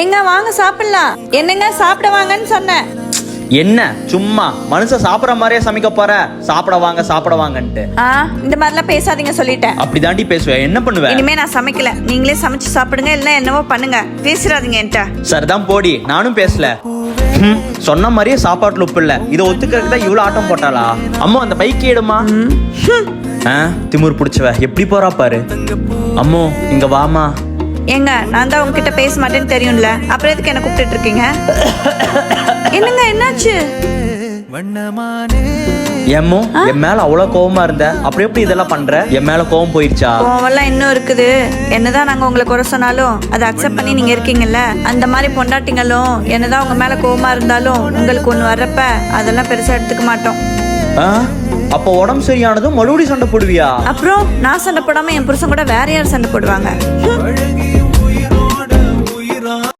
எங்க வாங்க சாப்பிடலாம். என்னங்க சாப்பிட வாங்கன்னு சொன்னேன். என்ன சும்மா மனுஷன் சாப்பிட்ற மாதிரியே சமைக்க போற? சாப்பிட வாங்க சாப்பிட வாங்கன்ட்டு. ஆ இந்த மாதிரிலாம் பேசாதீங்க சொல்லிட்டேன். அப்படி தாண்டி பேசுவேன் என்ன பண்ணுவேன் இனிமே நான் சமைக்கல. நீங்களே சமைச்சு சாப்பிடுங்க இல்ல என்னவோ பண்ணுங்க. பேசிடாதீங்க என்கிட்ட. சரிதான் போடி. நானும் பேசல. ஹம், சொன்ன மாதிரியே சாப்பாட்டுல உப்பு இல்ல. இதை ஒத்துக்கிறதுக்கு தான் இவ்வளவு ஆட்டம் போட்டாளா? அம்மா அந்த பைக் எடுமா ஆ திமிர் பிடிச்சவ. எப்படி போறா பாரு? அம்மோ இங்க வாமா. ஏங்க நான் தான் உங்ககிட்ட பேச மாட்டேன்னு தெரியும்ல. அப்புறம் எதுக்கு என்ன கூப்பிட்டுட்டு இருக்கீங்க என்னங்க என்னாச்சு? ஏம்மோ என் மேல அவ்வளவு கோவமா இருந்த? அப்புறம் எப்படி இதெல்லாம் பண்ற? என் மேல கோவம் போயிருச்சா? கோவம்லாம் இன்னும் இருக்குது. என்னதான் நாங்க உங்களை குறை சொன்னாலும் அதை அக்செப்ட் பண்ணி நீங்க இருக்கீங்கல்ல அந்த மாதிரி பொண்டாட்டிங்களும் என்னதான் உங்க மேல கோவமா இருந்தாலும் உங்களுக்கு ஒண்ணு வர்றப்ப அதெல்லாம் பெருசா எடுத்துக்க மாட்டோம்? அப்ப உடம்பு சரியானதும் மறுபடியும் சண்டை போடுவியா? அப்புறம் நான் சண்டை போடாம என் புருஷன் கூட வேற யார் சண்டை போடுவாங்க.